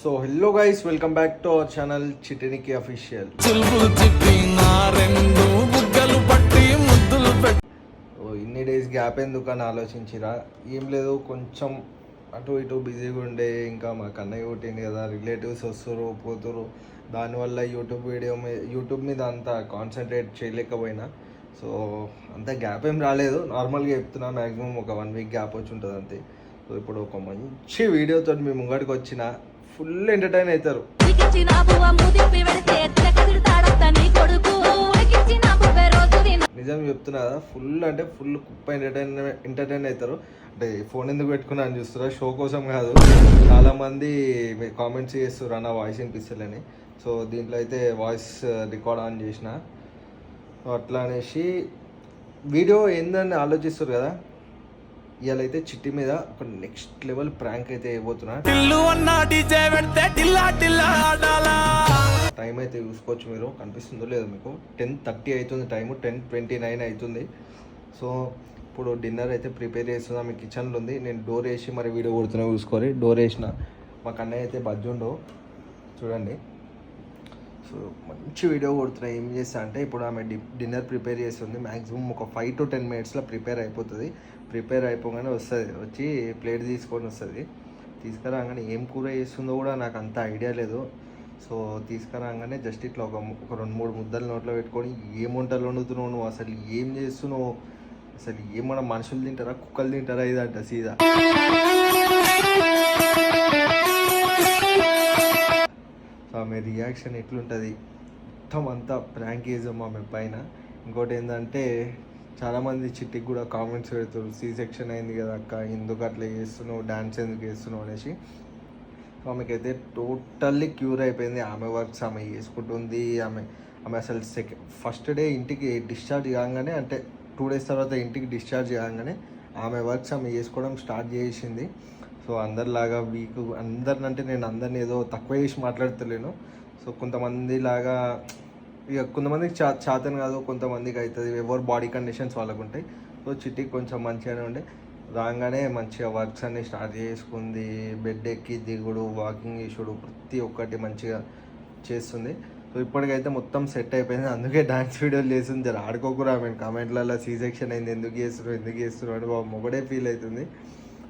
So hello guys welcome back to our channel చిటినికి official ఇన్ని days gap ఎందుకు అని ఆలోచించిరా? ఏం లేదు కొంచెం అటు ఇటు బిజీగా ఉండే ఇంకా మా కన్నయ్య పుట్టింది కదా రిలేటివ్స్ వస్తారు పోతురు దానివల్ల యూట్యూబ్ వీడియో మీద యూట్యూబ్ మీద అంత కాన్సన్ట్రేట్ చేయలేకపోయినా. సో అంత గ్యాప్ ఏం రాలేదు. నార్మల్గా చెప్తున్నా మ్యాక్సిమం ఒక వన్ వీక్ గ్యాప్ వచ్చి ఉంటుంది అంతే. సో ఇప్పుడు ఒక మంచి వీడియోతో మీ ముంగడికి వచ్చిన ఫుల్ ఎంటర్టైన్ అవుతారు. నిజం చెప్తున్నా కదా ఫుల్ అంటే ఫుల్ కుప్ప ఎంటర్టైన్ ఎంటర్టైన్ అవుతారు. అంటే ఫోన్ ఎందుకు పెట్టుకున్నా అని చూస్తారా షో కోసం కాదు. చాలా మంది కామెంట్స్ చేస్తారు అన్న వాయిస్ వినిపిస్తలేని. సో దీంట్లో అయితే వాయిస్ uh, రికార్డ్ ఆన్ చేసిన. అట్లా అనేసి వీడియో ఏందని ఆలోచిస్తారు కదా ఇవాళ అయితే చిట్టి మీద ఒక నెక్స్ట్ లెవెల్ ప్రాంక్ అయితే టైం అయితే చూసుకోవచ్చు మీరు కనిపిస్తుందో లేదో మీకు. టెన్ థర్టీ అవుతుంది టైము టెన్ ట్వంటీ నైన్ అవుతుంది. సో ఇప్పుడు డిన్నర్ అయితే ప్రిపేర్ చేస్తున్నా మీ కిచెన్లో ఉంది. నేను డోర్ వేసి మరి వీడియో కొడుతున్నా చూసుకోరి డోర్ వేసిన. మా కన్నయ్య అయితే బజ్జుండో చూడండి. సో మంచి వీడియో కొడుతున్నాయి. ఏం చేస్తా అంటే ఇప్పుడు ఆమె డి డిన్నర్ ప్రిపేర్ చేస్తుంది. మ్యాక్సిమం ఒక ఫైవ్ టు టెన్ మినిట్స్లో ప్రిపేర్ అయిపోతుంది. ప్రిపేర్ అయిపోగానే వస్తుంది. వచ్చి ప్లేట్ తీసుకొని వస్తుంది. తీసుకురాగానే ఏం కూర చేస్తుందో కూడా నాకు అంత ఐడియా లేదు. సో తీసుకురాగానే జస్ట్ ఇట్లా ఒక ఒక రెండు మూడు ముద్దలు నోట్లో పెట్టుకొని ఏం వంటలు వండుతున్నావు నువ్వు? అసలు ఏం చేస్తున్నావు? అసలు ఏమన్నా మనుషులు తింటారా? కుక్కలు తింటారా? ఇదంట సీదా. ఆమె రియాక్షన్ ఎట్లుంటుంది? మొత్తం అంతా ప్రాంకేజం ఆమె పైన. ఇంకోటి ఏంటంటే చాలామంది చిట్టికి కూడా కామెంట్స్ పెడతారు సీ సెక్షన్ అయింది కదా అక్క ఎందుకు అట్లా చేస్తున్నావు? డ్యాన్స్ ఎందుకు చేస్తున్నావు? అనేసి. ఆమెకైతే టోటల్లీ క్యూర్ అయిపోయింది. ఆమె వర్క్స్ ఆమె చేసుకుంటుంది. ఆమె ఆమె అసలు సెకండ్ ఫస్ట్ డే ఇంటికి డిశ్చార్జ్ కాగానే అంటే టూ డేస్ తర్వాత ఇంటికి డిశ్చార్జ్ కాగానే ఆమె వర్క్స్ ఆమె చేసుకోవడం స్టార్ట్ చేసింది. సో అందరిలాగా వీక్ అందరినంటే నేను అందరిని ఏదో తక్కువ చేసి మాట్లాడతలేను. సో కొంతమంది లాగా ఇక కొంతమందికి చా చాతను కాదు కొంతమందికి అవుతుంది ఎవరు బాడీ కండిషన్స్ వాళ్ళకు ఉంటాయి సో చిట్టి కొంచెం మంచిగానే ఉండే. రాగానే మంచిగా వర్క్స్ అన్ని స్టార్ట్ చేసుకుంది. బెడ్ ఎక్కి దిగుడు వాకింగ్ చేసుడు ప్రతి ఒక్కటి మంచిగా చేస్తుంది. సో ఇప్పటికైతే మొత్తం సెట్ అయిపోయింది. అందుకే డాన్స్ వీడియోలు చేస్తుంది. జర ఆడుకోకురా మేము కామెంట్లలో సీ సెక్షన్ అయింది. ఎందుకు చేస్తున్నారు ఎందుకు చేస్తున్నారు అని మొగడే ఫీల్ అవుతుంది.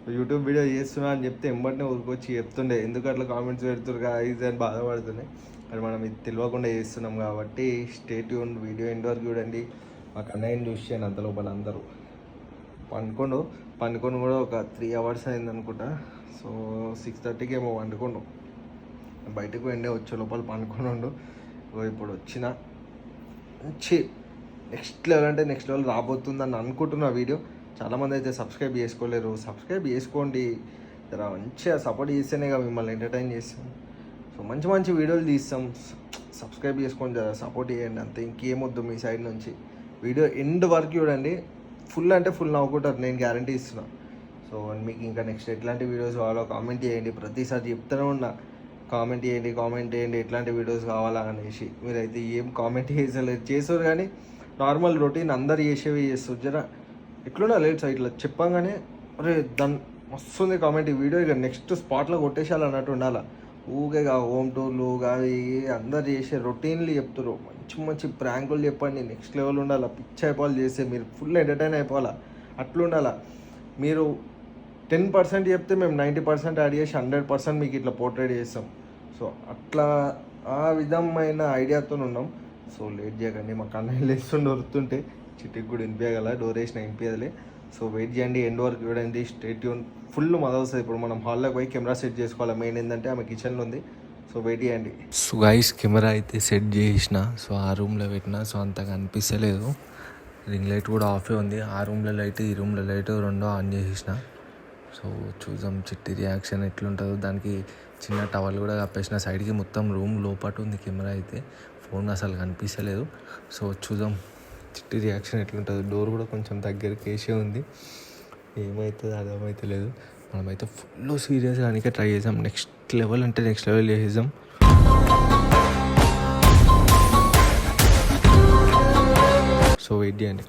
యూట్యూబ్ వీడియో చేస్తున్నా అని చెప్తే ఎంబటినే ఊరికొచ్చి చెప్తుండే. ఎందుకు అట్లా కామెంట్స్ పెడుతున్నారు ఇది అని బాధపడుతుండే. మరి మనం ఇది తెలియకుండా చేస్తున్నాం కాబట్టి స్టేట్ యూన్ వీడియో ఎండ్ వరకు చూడండి. మా కన్నయ్యని చూసాను అంత లోపల అందరూ. పండుకోండు. పండుకొని కూడా ఒక త్రీ అవర్స్ అయింది అనుకుంటా. సో సిక్స్ థర్టీకి ఏమో వండుకోండు బయటకు ఎండే వచ్చే లోపల పండుకోనుండు ఇప్పుడు వచ్చిన. మంచి నెక్స్ట్ లెవెల్ అంటే నెక్స్ట్ లెవెల్ రాబోతుందని అనుకుంటున్నా వీడియో. చాలామంది అయితే సబ్స్క్రైబ్ చేసుకోలేరు. సబ్స్క్రైబ్ చేసుకోండి. జర మంచిగా సపోర్ట్ చేస్తేనే కదా మిమ్మల్ని ఎంటర్టైన్ చేస్తాం. సో మంచి మంచి వీడియోలు తీస్తాం. సబ్స్క్రైబ్ చేసుకోండి జర సపోర్ట్ చేయండి అంతే. ఇంకేమొద్దు మీ సైడ్ నుంచి. వీడియో ఎండ్ వరకు చూడండి. ఫుల్ అంటే ఫుల్ నవ్వుకుంటారు. నేను గ్యారంటీ ఇస్తున్నా. సో మీకు ఇంకా నెక్స్ట్ ఎట్లాంటి వీడియోస్ కావాలో కామెంట్ చేయండి. ప్రతిసారి చెప్తూనే ఉన్నా. కామెంట్ చేయండి కామెంట్ చేయండి. ఎట్లాంటి వీడియోస్ కావాలా అనేసి. మీరైతే ఏం కామెంట్ చేసలేదు చేసారు కానీ నార్మల్ రొటీన్ అందరు చేసేవి చేస్తారు. జర ఎట్లున్నా లేదు సార్ ఇట్లా చెప్పంగానే అరే దాని వస్తుంది కామెంట్ ఈ వీడియో ఇక నెక్స్ట్ స్పాట్లో కొట్టేసాలి అన్నట్టు ఉండాలా? ఊగే హోమ్ టూర్లు అవి అందరు చేసే రొటీన్లు చెప్తారు మంచి మంచి ప్రాంకులు చెప్పండి నెక్స్ట్ లెవెల్ ఉండాలా? పిచ్ అయిపోవాలి చేస్తే మీరు ఫుల్ ఎంటర్టైన్ అయిపోవాలా? అట్లా ఉండాలా? మీరు టెన్ పర్సెంట్ చెప్తే మేము నైంటీ పర్సెంట్ యాడ్ చేసి హండ్రెడ్ పర్సెంట్ మీకు ఇట్లా పోర్ట్రేట్ చేస్తాం. సో అట్లా ఆ విధమైన ఐడియాతో ఉన్నాం. సో లేట్ చేయకండి మా కన్నయ్య లేస్తుండి వరుతుంటే చిట్టికి కూడా వినిపించగల డోర్ వేసిన వినిపించలే సో వెయిట్ చేయండి ఎండ్ వరకు చూడండి స్టేట్ యూన్ ఫుల్ మద వస్తుంది. ఇప్పుడు మనం హాల్లోకి పోయి కెమెరా సెట్ చేసుకోవాలి? మెయిన్ ఏంటంటే ఆమె కిచెన్లో ఉంది. సో వెయిట్ చేయండి. సో గైస్ కెమెరా అయితే సెట్ చేసిన. సో ఆ రూమ్లో పెట్టిన. సో అంతగా అనిపిస్తలేదు. రింగ్ లైట్ కూడా ఆఫే ఉంది. ఆ రూమ్లో లైట్ ఈ రూమ్లో లైట్ రెండో ఆన్ చేసేసిన. సో చూద్దాం చిట్టి రియాక్షన్ ఎట్లుంటుందో. దానికి చిన్న టవల్ కూడా కప్పేసిన. సైడ్కి మొత్తం రూమ్ లోపాటు ఉంది కెమెరా అయితే. ఫోన్ అసలు కనిపిస్తలేదు. సో చూద్దాం. చిట్టి రియాక్షన్ ఎట్లుంటుందో డోర్ కూడా కొంచెం దగ్గరికి వేసే ఉంది. ఏమవుతుంది అర్థమైతే లేదు. మనమైతే ఫుల్ సీరియస్ అందుకే ట్రై చేసాం. నెక్స్ట్ లెవెల్ అంటే నెక్స్ట్ లెవెల్ చేసాం సో వెయిట్ చేయండి.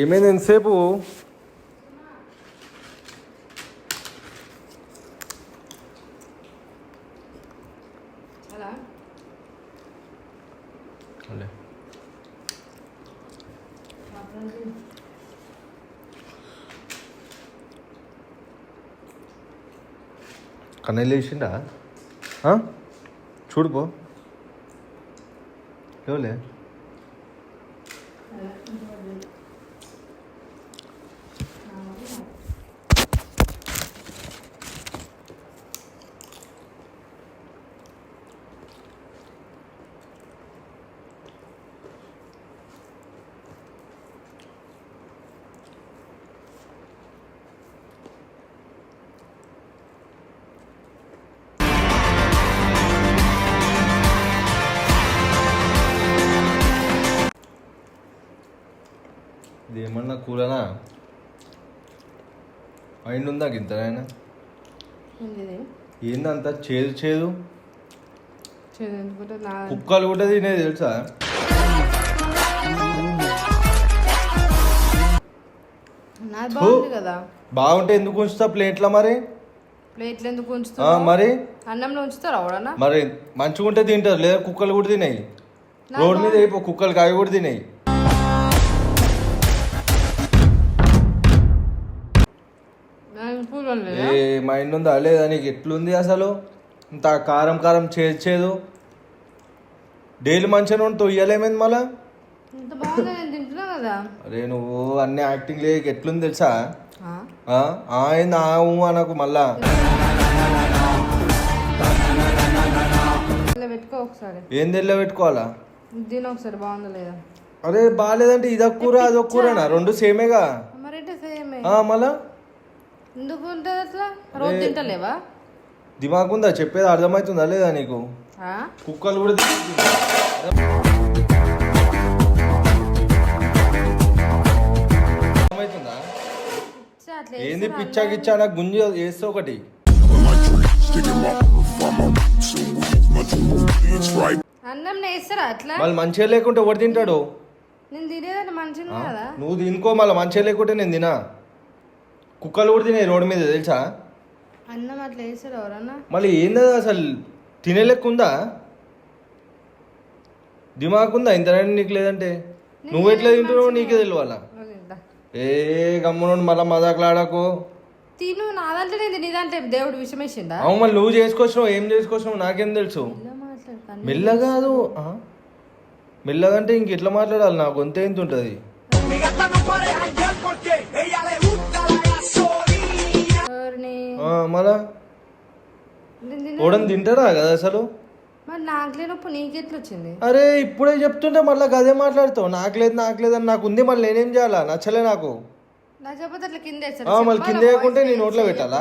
ఏమైంది ఎంతసేపు? కన్నయ్య లేచిండా? చూడుపో లేవులే కూరనా మైండ్ ఉందా గింతనైనా ఏందంతా? చేదు చేదు? కుక్కలు కూడా తినేది తెలుసా? బాగుంటే ఎందుకు ఉంచుతా ప్లేట్లా మరి? ప్లేట్లు ఎందుకు ఆ, ఉంచుతావు మరి? అన్నంలో ఉంచుతారా ఎవడన్నా మరి మంచిగా ఉంటే తింటారు లేదా కుక్కలు కూడా తినాయి? రోడ్ మీద అయిపో కుక్కలు కాయ కూడా తినాయి. ఏ మైండ్ ఉందా? లేదా నీకు ఎట్లుంది అసలు? ఇంత కారం కారం చేదు చేదు డైలీ మంచిగా ఉంటే తొయ్యలేమేంది మళ్ళా? అరే నువ్వు అన్ని యాక్టింగ్ లేక ఎట్లుంది తెలుసా? ఆ? ఆ? ఆ ఏంది ఆ ఊ అనకు మళ్ళా? ఇలా పెట్టుకో ఒకసారి. ఏం తెల్ల పెట్టుకోవాలా? దీని ఒకసారి బాగుందా లేదా? అరే బాగాలేదంటే ఇదొక కూర అదొక కూరనా? రెండు సేమేగా? మళ్ళా? ఎందుకు ఉంటుంది అట్లా రోజు తింటలేవా? దిమాగ్ ఉందా చెప్పేది అర్థమవుతుందా లేదా నీకు? కుక్కలు కూడా ఏంది పిచ్చా గిచ్చా నాకు గుంజి వేస్తే ఒకటి. అన్నం వేస్తారా అట్లా? మళ్ళీ మంచిగా లేకుంటే ఎవరు తింటాడు? నేను తినేదాన్ని మంచిగా నువ్వు తినుకో మళ్ళీ మంచిగా లేకుంటే నేను తినా. కుక్కలు కూడా తినే రోడ్డు మీద తెలుసా? అన్నం అట్లా వేస్తారా ఎవరన్నా? మళ్ళీ ఏందా అసలు? తినే లెక్క ఉందా? దిమాగ్ ఉందా? ఇంత నీకు లేదంటే? నువ్వు ఎట్లా తింటున్నావు నీకే తెలియాలా. ఏ గమ్మున మళ్ళీ మజాకులాడకు తిను నా దాంట్లో నేను దేవుడు విషయం వేసిండా అవును మళ్ళీ నువ్వు చేసుకొచ్చినావు ఏం చేసుకొచ్చినావు నాకేం తెలుసు? ఇలా మాట్లాడతాను. మెల్లగా కాదు ఆ? మెల్లగా అంటే ఇంక ఎట్లా మాట్లాడాలి? నా గొంత ఎంత ఉంటుంది మళ్ళా? నేను. ఓడని తింటారా కదా అసలు? మరి నాకు లేనప్పుడు నీకెట్లా వచ్చింది అరే ఇప్పుడే చెప్తుంటే మళ్ళీ గదే మాట్లాడతావు. నాకు లేదు నాకు లేదు అని నాకు ఉంది మళ్ళీ నేనేం చేయాలా? నచ్చలే నాకు. మళ్ళీ? కింద వేయకుంటే voice నీ నోట్లో పెట్టాలా?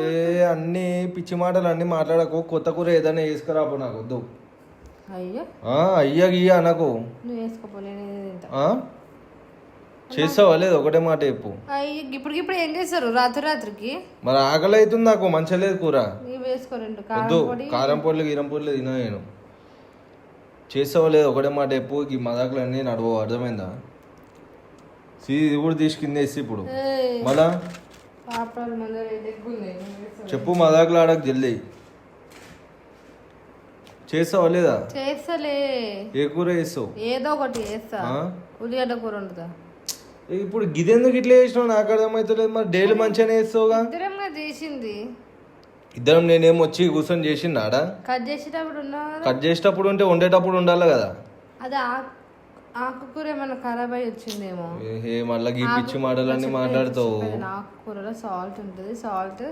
ఏ అన్ని పిచ్చి మాటలు అన్ని మాట్లాడకు. కొత్త కూర ఏదైనా వేసుకురాపో నాకు వద్దు. అయ్యో. అయ్యా గియ్యా నువ్వు నేను ఆ? చేస్తావా లేదు? ఒకటే మాట చెప్పు. అయ్యో ఇప్పుడు ఇప్పుడు ఏం చేస్తారు రాత్రి రాత్రికి? మరి ఆకలి అవుతుంది నాకు మంచిగా లేదు కూర. వద్దు కారం పొడి. కారం పొడులు గీరం పొడులు తినా నేను. చేస్తావా లేదు? ఒకటే మాట చెప్పు. ఈ మదాకులు అన్నీ నడవవు. అర్థమైందా? సీ ఇది కూడా తీసి కింద వేసి ఇప్పుడు. మళ్ళా. చెప్పు మదాకులు ఆడకు జల్దీ. చేస్తావా లేదా? చేస్తలే. ఏ కూర వేస్తావు ఏదో ఒకటి వేస్తా ఆ? ఉల్లిగడ్డ కూర వండుతా. ఇప్పుడు గిదెందుకు ఇట్లా చేసినావు? నాకు అర్థమవుతలేదు మరి డైలీ మంచిగానే వేస్తావుగా ఇద్దరంగా చేసింది. ఇద్దరం నేనేం వచ్చి కూర్చొని చేసిండాడా? కట్ చేసేటప్పుడు ఉన్నావు కదా. కట్ చేసేటప్పుడు ఉంటే వండేటప్పుడు ఉండాలి కదా. అది ఆకు ఆకుకూర ఏమైనా ఖరాబ్ అయి వచ్చిందేమో. ఏ మళ్ళీ ఈ పిచ్చి మాటలన్నీ మాట్లాడుతావు. చెప్పేది, ఆకుకూరలో సాల్ట్ ఉంటుంది. సాల్ట్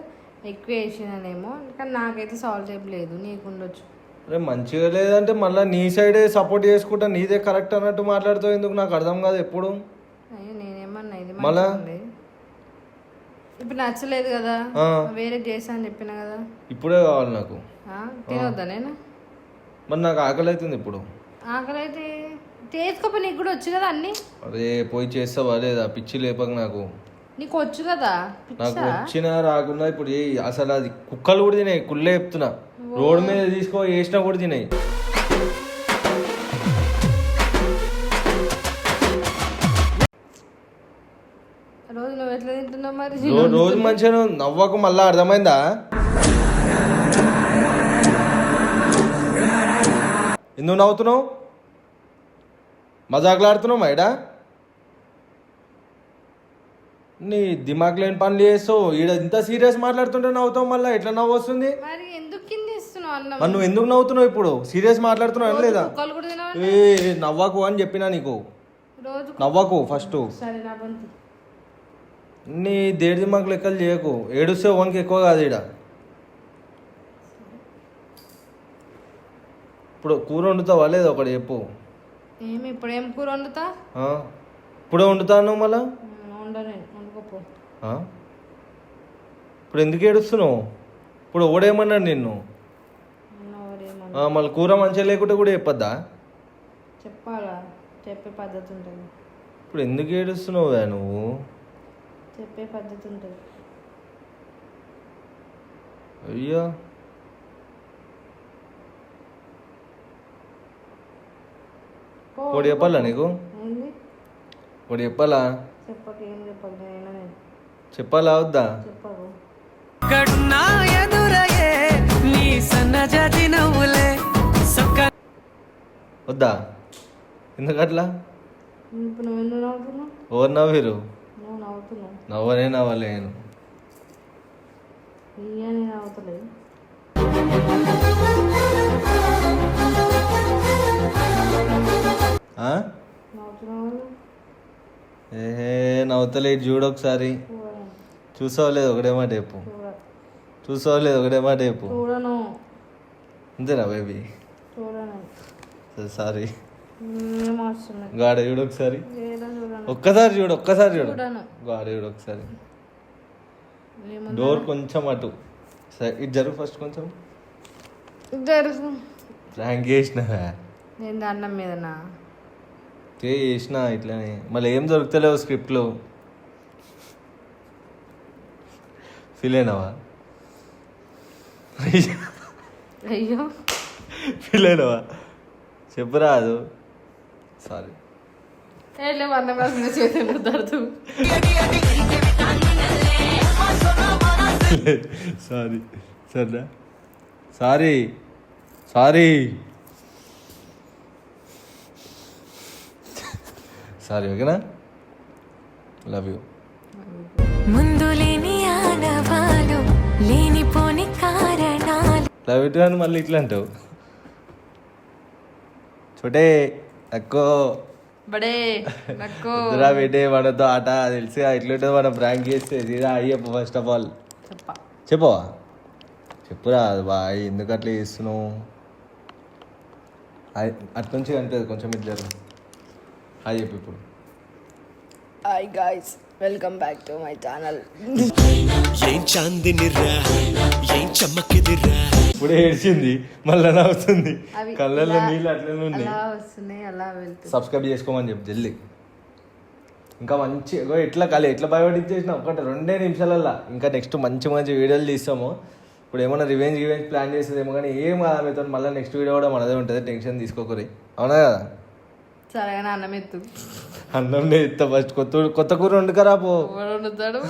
ఎక్కువ వేసినానేమో. కానీ నాకైతే సాల్ట్ ఏం లేదు. నీకు ఉండొచ్చు. అరే మంచిగా లేదంటే మళ్ళీ నీ సైడే సపోర్ట్ చేసుకుంటా. నీదే కరెక్ట్ అన్నట్టు మాట్లాడుతావు ఎందుకు? నాకు అర్థం కాదు ఎప్పుడు. ఇది మళ్ళా? ఇప్పుడు నచ్చలేదు కదా. వేరే చేసా అని చెప్పిన కదా. ఇప్పుడే కావాలి నాకు. తినొద్దా నేను? మరి నాకు ఆకలి అవుతుంది ఇప్పుడు. ఆకలి అయితే చేసుకోపో నీకు కూడా వచ్చు కదా అన్ని? అరే పోయి చేస్తావా? లేదా? పిచ్చి లేపక నాకు. నీకు వచ్చు కదా? నాకు వచ్చినా రాకుండా ఇప్పుడు అసలు అది కుక్కలు కూడా తినాయి కుళ్ళే చెప్తున్నా. రోడ్డు మీద తీసుకో వేసినా కూడా తినాయి. ఎట్లా తింటున్నావు మరి? రోజు మంచిగా నవ్వకు మళ్ళా అర్థమైందా? ఎందుకు నవ్వుతున్నావు? మజాకులాడుతున్నావు మైడా నీ దిమాగ్ లేని పనులు చేస్తావు. ఈడ ఇంత సీరియస్ మాట్లాడుతుంటే నవ్వుతావు మళ్ళీ. ఎట్లా నవ్వు వస్తుంది? మరి ఎందుకు కింద ఇస్తున్నావు అన్నం? మరి నువ్వు ఎందుకు నవ్వుతున్నావు ఇప్పుడు? సీరియస్ మాట్లాడుతున్నావు లేదా? ఏ నవ్వకు అని చెప్పినా నీకు. నవ్వకు ఫస్ట్. సరే నా బంతి. నీ దేడి దిమాగ్ లెక్కలు చేయకు. ఏడుస్తే ఓన్కి ఎక్కువ కాదు ఈడ. ఇప్పుడు కూర వండుతావా లేదా ఒకటి చెప్పు. ఏమి ఇప్పుడు ఏం కూర వండుతా? ఇప్పుడే వండుతాను మళ్ళా? ఇప్పుడు ఎందుకు ఏడుస్తున్నావు? ఇప్పుడు ఓడేమన్నాడు నిన్ను? మళ్ళీ కూర మంచిగా లేకుంటే కూడా చెప్పొద్దా? చెప్పాలా? చెప్పే పద్ధతి ఉంటుంది. ఇప్పుడు ఎందుకు ఏడుస్తున్నావు నువ్వు? చెప్పే పద్ధతి ఉంటుంది. అయ్యా. ఒకటి చెప్పాలా నీకు? ఒకటి చెప్పాలా? చెప్పాలి? నేనైనా నేను. చెప్పాలా వద్దా? వద్దా? ఎందుకట్లా? ఇప్పుడు ఎవరు నవ్విరు నువ్వు నవ్వుతున్నావు. నవ్వనే నవ్వలేను. ఇయ్య నేను నవ్వుతలేదు. ఆ? నవ్వుతున్నావు కదా? ఏ నవ్వుతలేదు చూడు ఒకసారి. చూడను. చూసావు లేదు ఒకటే మాట చెప్పు. చూడ. చూసావు లేదు ఒకటే మాట చెప్పు. చూడను. అంతేనా బేబీ చూడను. సారీ గాడ చూడు ఒకసారి. ఒక్కసారి చూడు ఒక్కసారి చూడు. గాడ చూడు ఒకసారి. డోర్ కొంచెం అటు. సరే ఇటు జరుగు ఫస్ట్ కొంచెం. జరుగు. ర్యాంక్ చేసిన నేను అన్నం మీదనా? చేసిన ఇట్లనే. మళ్ళీ ఏం దొరుకుతలేవు స్క్రిప్ట్లో. ఫీల్ అయినావా? అయ్యో. ఫీల్ అయినావా? చెప్పురాదు సారీ. ఏలే అన్నం రాసిన చేతులు దర్దు సారీ సరేనా సారీ సారీ సారీ ఓకేనా లవ్ యూ ముందు లేని ఆనవాలు లేనిపోని కారణాలు. లవ్ యూ అని మళ్ళీ ఇట్లా అంటావు. చోటే అక్కో. బడే వద్దురా పెట్టే మనతో ఆట తెలిసి ఇట్లుంటుంది మనం ప్రాంక్ చేస్తే తీరా అయ్యప్ప ఫస్ట్ ఆఫ్ ఆల్ చెప్ప. చెప్పవా? చెప్పురా బాయ్ ఎందుకు అట్లా చేస్తున్నావు? హాయ్ అట్నుంచి కనిపించదు కొంచెం ఇద్దరు హాయ్ చెప్పు ఇప్పుడు. Hi guys welcome back to my channel ఏం చాందినిరా ఏం చమ్మకిదిరా ఇప్పుడే ఏడ్చింది మళ్ళీ నవ్వుతుంది. అవి కళ్ళల్లో నీళ్ళు అట్లనే ఉన్నాయి. అలా అలా సబ్స్క్రైబ్ చేసుకోమని చెప్పు జల్దీ. ఇంకా మంచి ఎట్లా కలి ఎట్లా భయపడిచ్చేసిన ఒకటి రెండే నిమిషాలల్లా. ఇంకా నెక్స్ట్ మంచి మంచి వీడియోలు తీస్తాము. ఇప్పుడు ఏమైనా రివెంజ్ రివెంజ్ ప్లాన్ చేసేదేమో కానీ ఏం కాదు మీతో మళ్ళీ నెక్స్ట్ వీడియో కూడా మనదే ఉంటుంది టెన్షన్ తీసుకోకరి. అవునా కదా? సరేగా అన్నం ఎత్తు. అన్నం ఇస్తా ఫస్ట్ కొత్త కొత్త కూర వండుకరా పో. వండుతాడు?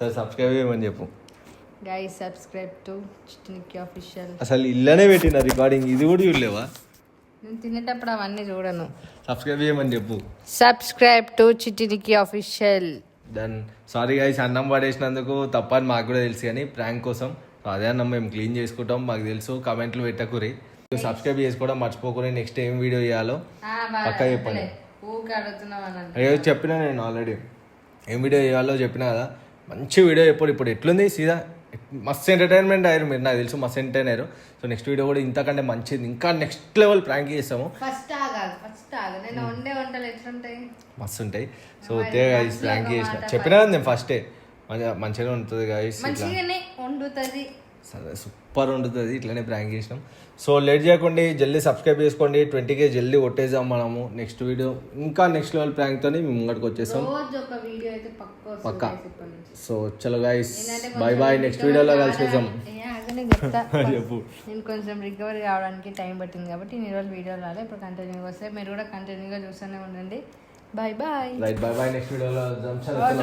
సరే సబ్స్క్రైబ్ చేయమని చెప్పు. గైస్ సబ్స్క్రైబ్ టు చిట్నికి ఆఫీషియల్ అసలు ఇల్లనే పెట్టిన రికార్డింగ్ ఇది కూడా చూడలేవా? నేను తినేటప్పుడు అవన్నీ చూడను. సబ్స్క్రైబ్ చేయమని చెప్పు. సబ్స్క్రైబ్ టు చిట్టినికి ఆఫీషియల్ దెన్ సారీ గైస్ అన్నం పడేసినందుకు తప్పని మాకు కూడా తెలుసు కానీ ప్రాంక్ కోసం అదే అన్నం మేము క్లీన్ చేసుకుంటాం మాకు తెలుసు. కమెంట్లు పెట్టకురి. సబ్స్క్రైబ్ చేసుకోవడం మర్చిపోకుని నెక్స్ట్ ఏం వీడియో చేయాలో పక్కా చెప్పండి. ఊకే అయ్యో చెప్పినా నేను ఆల్రెడీ ఏం వీడియో చేయాలో చెప్పినా కదా. మంచి వీడియో చెప్పారు ఇప్పుడు ఎట్లుంది? సీదా మస్తు ఎంటర్టైన్మెంట్ అయ్యారు మీరు నాకు తెలుసు మస్తు ఎంటర్టైన్ అయ్యారు సో నెక్స్ట్ వీడియో కూడా ఇంతకంటే మంచిది. ఇంకా నెక్స్ట్ లెవెల్ ప్రాంక్ చేస్తాము. ఫస్ట్ ఆగాలి ఫస్ట్ నేను వండే వంటలు ఎట్లుంటాయి? మస్తు ఉంటాయి. సో గైస్ ప్రాంక్ చేసిన. చెప్పినా నేను ఫస్టే మంచిగా మంచిగా ఉంటుంది ఇట్లా. మంచిగానే వండుతుంది. సరే సూపర్ ఉంటుంది ఇట్లనే ప్రాంక్ చేసినాం. సో లేట్ చేయకండి జల్దీ సబ్స్క్రైబ్ చేసుకోండి. ట్వంటీకే జల్దీ కొట్టేసాం మనము. నెక్స్ట్ వీడియో ఇంకా నెక్స్ట్ లెవెల్ ప్రాంక్తో మేము ముంగడికి వచ్చేసాం. పక్క. సో చలో ఏంటంటే బాయ్ బాయ్ నెక్స్ట్ వీడియోలో చెప్తా. చెప్పు. నేను కొంచెం రికవరీ కావడానికి టైం పట్టింది కాబట్టి నేను రోజు వీడియోలు రాలే. ఇప్పుడు కంటిన్యూగా వస్తాయి మీరు కూడా కంటిన్యూగా చూస్తూనే ఉండండి. Bye bye right bye bye next వీడియోలో బాయ్